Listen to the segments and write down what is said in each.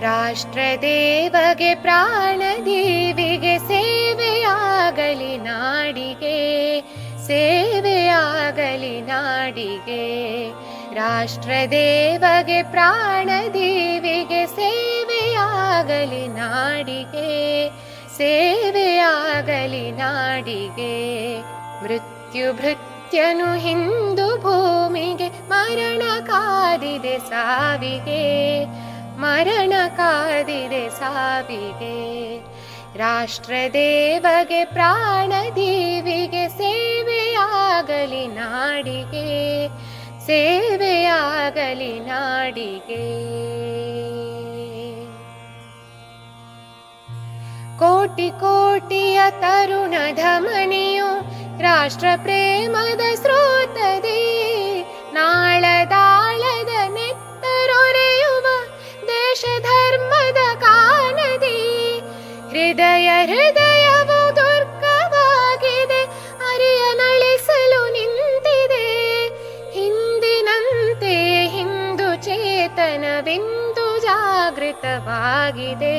ರಾಷ್ಟ್ರದೇವಗೆ ಪ್ರಾಣದೇವಿಗೆ ಸೇವೆಯಾಗಲಿ ನಾಡಿಗೆ ಸೇವೆಯಾಗಲಿ ನಾಡಿಗೆ. ರಾಷ್ಟ್ರದೇವಗೆ ಪ್ರಾಣದೇವಿಗೆ ಸೇವೆಯಾಗಲಿ ನಾಡಿಗೆ ಸೇವೆಯಾಗಲಿ ನಾಡಿಗೆ. ಮೃತ್ಯು ಭೃತ್ಯನು ಹಿಂದೂ ಭೂಮಿಗೆ ಮರಣ ಕಾದಿದೆ ಸಾವಿಗೆ. ಮರಣ ಕಾದಿದೆ ಸಾವಿಗೆ ರಾಷ್ಟ್ರದೇವಗೆ ಪ್ರಾಣದೇವಿಗೆ ಸೇವೆಯಾಗಲಿ ನಾಡಿಗೆ ಸೇವೆಯಾಗಲಿ ನಾಡಿಗೆ ಕೋಟಿ ಕೋಟಿಯ ತರುಣ ಧಮನಿಯು ರಾಷ್ಟ್ರ ಪ್ರೇಮದ ಸ್ರೋತದೆ ನಾಳದಾಳದ ಹೃದಯ ಹೃದಯವು ದುರ್ಗವಾಗಿದೆ ಅರಿಯ ನಳಿಸಲು ನಿಂತಿದೆ. ಹಿಂದಿನಂತೆ ಹಿಂದೂ ಚೇತನವಿಂದು ಜಾಗೃತವಾಗಿದೆ,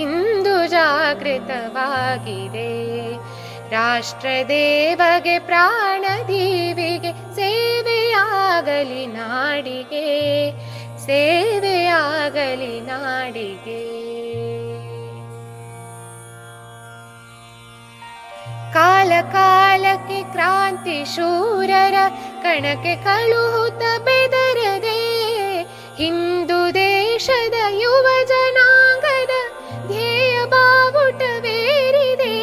ಇಂದು ಜಾಗೃತವಾಗಿದೆ. ರಾಷ್ಟ್ರದೇವಗೆ ಪ್ರಾಣದೀವಿಗೆ ಸೇವೆಯಾಗಲಿ ನಾಡಿಗೆ ಸೇವೆಯಾಗಲಿ ನಾಡಿಗೆ. ಕಾಲ ಕಾಲಕ್ಕೆ ಕ್ರಾಂತಿ ಶೂರರ, ಕಣಕ್ಕೆ ಕಳುಹುತ ಬೆದರದೆ, ಹಿಂದೂ ದೇಶದ ಯುವ ಜನಾಂಗದ ಧ್ಯೇಯ ಬಾವುಟವೇರಿದೆ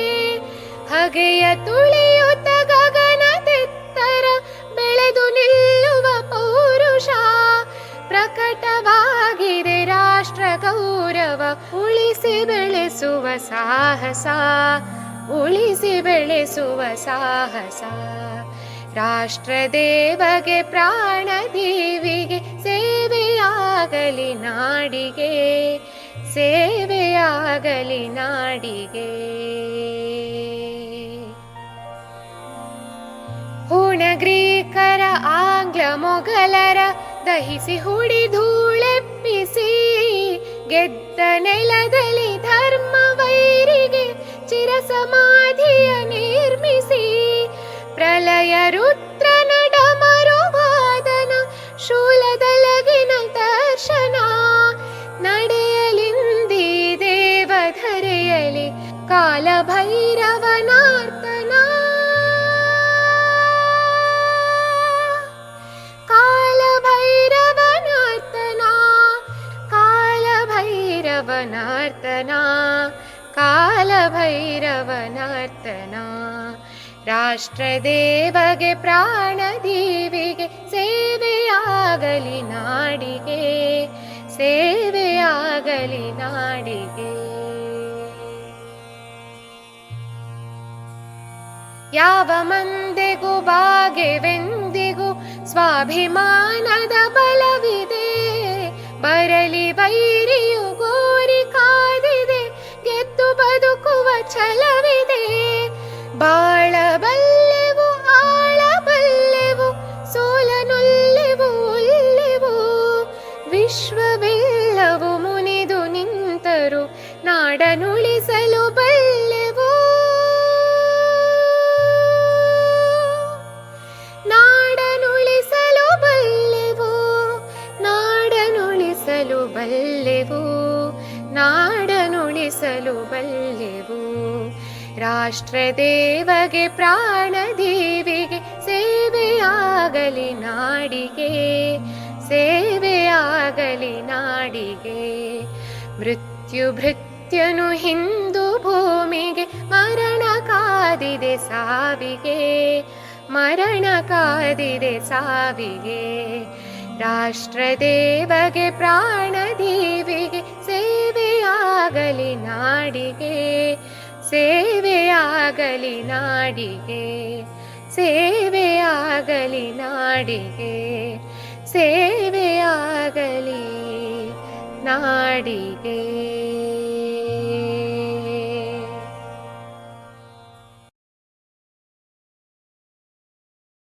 ಹಗೆಯ ತುಳಿಯುತ್ತ ಗಗನದೆತ್ತರ ಬೆಳೆದು ನಿಲ್ಲುವ ಪೌರುಷ, ಪ್ರಕಟವಾಗಿದೆ ರಾಷ್ಟ್ರ ಗೌರವ, ಉಳಿಸಿ ಬೆಳೆಸುವ ಸಾಹಸ. ಉಳಿಸಿ ಬೆಳೆಸುವ ಸಾಹಸ. ರಾಷ್ಟ್ರದೇವಗೆ ಪ್ರಾಣದೇವಿಗೆ ಸೇವೆಯಾಗಲಿ ನಾಡಿಗೆ ಸೇವೆಯಾಗಲಿ ನಾಡಿಗೆ. ಹುಣಗ್ರೀಕರ ಆಂಗ್ಲ ಮೊಘಲರ, ದಹಿಸಿ ಹುಡಿ ಧೂಳೆಪ್ಪಿಸಿ ಗೆದ್ದ ನೆಲದಲ್ಲಿ ಧರ್ಮವ ಚಿರ ಸಮಾಧಿಯ ನಿರ್ಮಿಸಿ ಪ್ರಳಯ ರುದ್ರನ ಡಮರುವಾದನ ಶೂಲದಲಗಿನ ದರ್ಶನ ನಡೆಯಲಿಂದಿ ದೇವಧರೆಯಲಿ ಕಾಲ ಭೈರವನಾರ್ತನ ಕಾಲ ರಾಷ್ಟ್ರದೇವಗೆ ಪ್ರಾಣದೇವಿಗೆ ಸೇವೆಯಾಗಲಿ ನಾಡಿಗೆ ಸೇವೆಯಾಗಲಿ ನಾಡಿಗೆ. ಯಾವ ಮಂದೆಗೂ ಬಾಗೆವೆಂದಿಗೂ ಸ್ವಾಭಿಮಾನದ ಬಲವಿದೆ. ಬರಲಿ ವೈರಿಯು ನಾಡನುಳಿಸಲು ಬಲ್ಲೆವು? ನಾಡನುಳಿಸಲು ಬಲ್ಲೆವು? ನಾಡನುಳಿಸಲು ಬಲ್ಲೆವು? ನಾಡನುಳಿಸಲು ಬಲ್ಲೆವು? ರಾಷ್ಟ್ರದೇವಗೆ, ಪ್ರಾಣದೇವಿಗೆ ಸೇವೆಯಾಗಲಿ ನಾಡಿಗೆ ಸೇವೆಯಾಗಲಿ ನಾಡಿಗೆ. ಮೃತ್ಯು ಭೃತ್ಯನು ಹಿಂದೂ ಭೂಮಿಗೆ ಮರಣ ಕಾದಿದೆ ಸಾವಿಗೆ. ಮರಣ ಕಾದಿದೆ ಸಾವಿಗೆ. ರಾಷ್ಟ್ರದೇವಗೆ ಪ್ರಾಣದೇವಿಗೆ ಸೇವೆಯಾಗಲಿ ನಾಡಿಗೆ. ಸೇವೆಯಾಗಲಿ ನಾಡಿಗೆ. ಸೇವೆಯಾಗಲಿ ನಾಡಿಗೆ. ಸೇವೆಯಾಗಲಿ ನಾಡಿಗೆ.